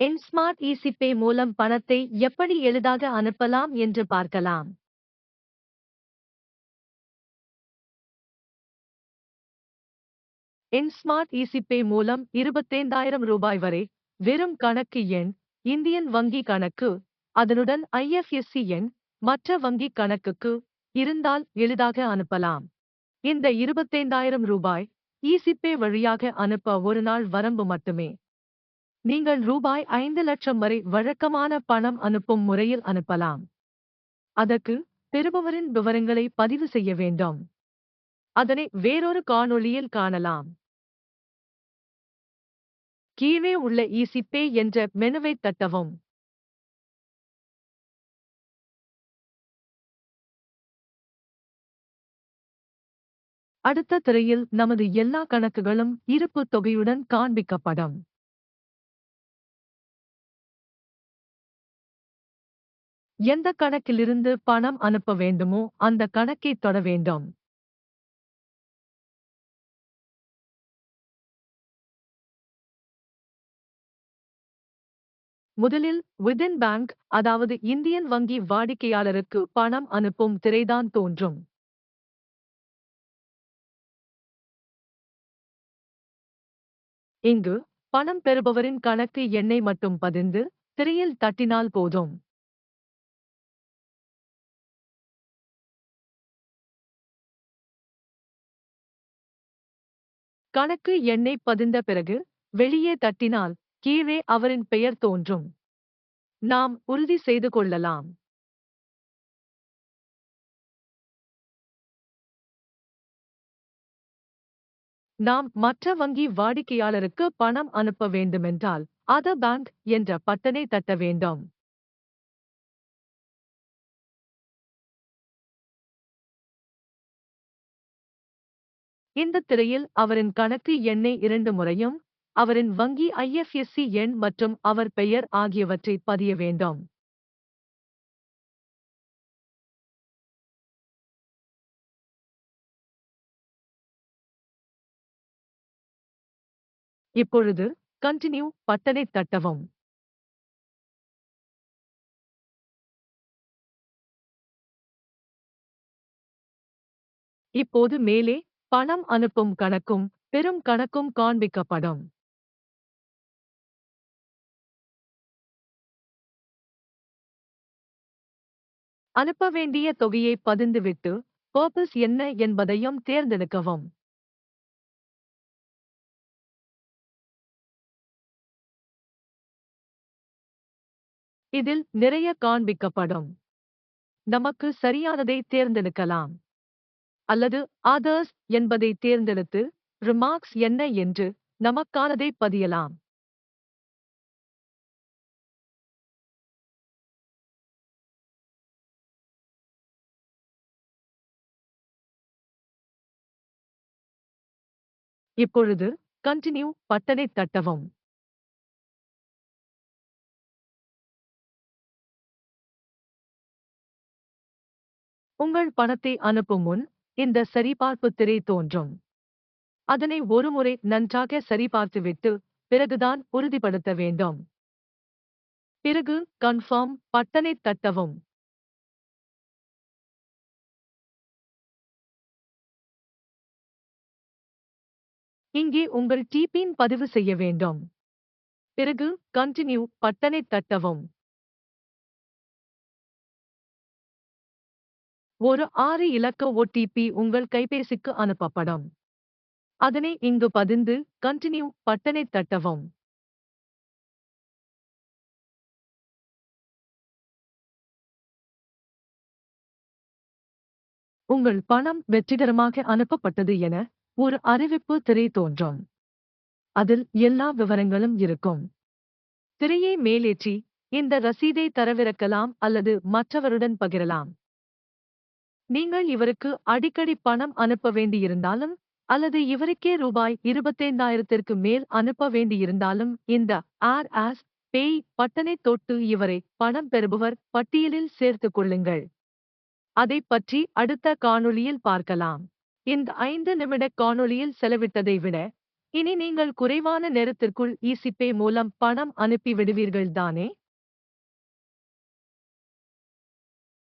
என்ஸ்மார்ட் ஈசிபே மூலம் பணத்தை எப்படி எளிதாக அனுப்பலாம் என்று பார்க்கலாம். என்ஸ்மார்ட் ஈசிபே மூலம் இருபத்தைந்தாயிரம் ரூபாய் வரை வெறும் கணக்கு எண் இந்தியன் வங்கி கணக்கு அதனுடன் ஐஎஃப்எஸ்சி எண் மற்ற வங்கி கணக்குக்கு இருந்தால் எளிதாக அனுப்பலாம். இந்த இருபத்தைந்தாயிரம் ரூபாய் ஈசிபே வழியாக அனுப்ப ஒரு நாள் வரம்பு மட்டுமே. நீங்கள் ரூபாய் ஐந்து லட்சம் வரை வழக்கமான பணம் அனுப்பும் முறையில் அனுப்பலாம். அதற்கு பெறுபவரின் விவரங்களை பதிவு செய்ய வேண்டும். அதனை வேறொரு காணொளியில் காணலாம். கீழே உள்ள ஈசிபே என்ற மெனுவை தட்டவும். அடுத்த திரையில் நமது எல்லா கணக்குகளும் இருப்பு தொகையுடன் காண்பிக்கப்படும். எந்த கணக்கிலிருந்து பணம் அனுப்ப வேண்டுமோ அந்த கணக்கை தொட வேண்டும். முதலில் விதின் பேங்க் அதாவது இந்தியன் வங்கி வாடிக்கையாளருக்கு பணம் அனுப்பும் திரைதான் தோன்றும். இங்கு பணம் பெறுபவரின் கணக்கு எண்ணை மட்டும் பதிந்து திரையில் தட்டினால் போதும். கணக்கு எண்ணை பதிந்த பிறகு வெளியே தட்டினால் கீழே அவரின் பெயர் தோன்றும். நாம் உறுதி செய்து கொள்ளலாம். நாம் மற்ற வங்கி வாடிக்கையாளருக்கு பணம் அனுப்ப வேண்டுமென்றால் அதர் பேங்க் என்ற பட்டனை தட்ட வேண்டும். இந்த திரையில் அவரின் கணக்கு எண்ணை இரண்டு முறையும் அவரின் வங்கி ஐஎஃப்எஸ்சி எண் மற்றும் அவர் பெயர் ஆகியவற்றை பதிய வேண்டும். இப்பொழுது கண்டினியூ பட்டனை தட்டவும். இப்போது மேலே பணம் அனுப்பும் கணக்கும் பெறும் கணக்கும் காண்பிக்கப்படும். அனுப்ப வேண்டிய தொகையை பதிந்துவிட்டு பர்பஸ் என்ன என்பதையும் தேர்ந்தெடுக்கவும். இதில் நிறைய காண்பிக்கப்படும். நமக்கு சரியானதை தேர்ந்தெடுக்கலாம். அல்லது ஆதர்ஸ் என்பதை தேர்ந்தெடுத்து ரிமார்க்ஸ் என்ன என்று நமக்கானதை பதியலாம். இப்பொழுது கண்டினியூ பட்டனை தட்டவும். உங்கள் பணத்தை அனுப்பும் முன் இந்த சரிபார்ப்பு திரை தோன்றும். அதனை ஒருமுறை நன்றாக சரிபார்த்துவிட்டு பிறகுதான் உறுதிப்படுத்த வேண்டும். பிறகு கன்ஃபார்ம் பட்டனை தட்டவும். இங்கே உங்கள் டிபின் பதிவு செய்ய வேண்டும். பிறகு கண்டினியூ பட்டனை தட்டவும். ஒரு ஆறு இலக்க ஓடிபி உங்கள் கைபேசிக்கு அனுப்பப்படும். அதனை இங்கு பதிந்து கண்டினியூ பட்டனை தட்டவும். உங்கள் பணம் வெற்றிகரமாக அனுப்பப்பட்டது என ஒரு அறிவிப்பு திரை தோன்றும். அதில் எல்லா விவரங்களும் இருக்கும். திரையை மேலேற்றி இந்த ரசீதை தரவிறக்கலாம் அல்லது மற்றவருடன் பகிரலாம். நீங்கள் இவருக்கு அடிக்கடி பணம் அனுப்ப வேண்டியிருந்தாலும் அல்லது இவருக்கே ரூபாய் இருபத்தைந்தாயிரத்திற்கு மேல் அனுப்ப வேண்டியிருந்தாலும் இந்த ஆர் ஆஸ் பேய் பட்டனை தொட்டு இவரை பணம் பெறுபவர் பட்டியலில் சேர்த்துக் கொள்ளுங்கள். அதை பற்றி அடுத்த காணொளியில் பார்க்கலாம். இந்த ஐந்து நிமிட காணொளியில் செலவிட்டதை விட இனி நீங்கள் குறைவான நேரத்திற்குள் இசிபே மூலம் பணம் அனுப்பி விடுவீர்கள் தானே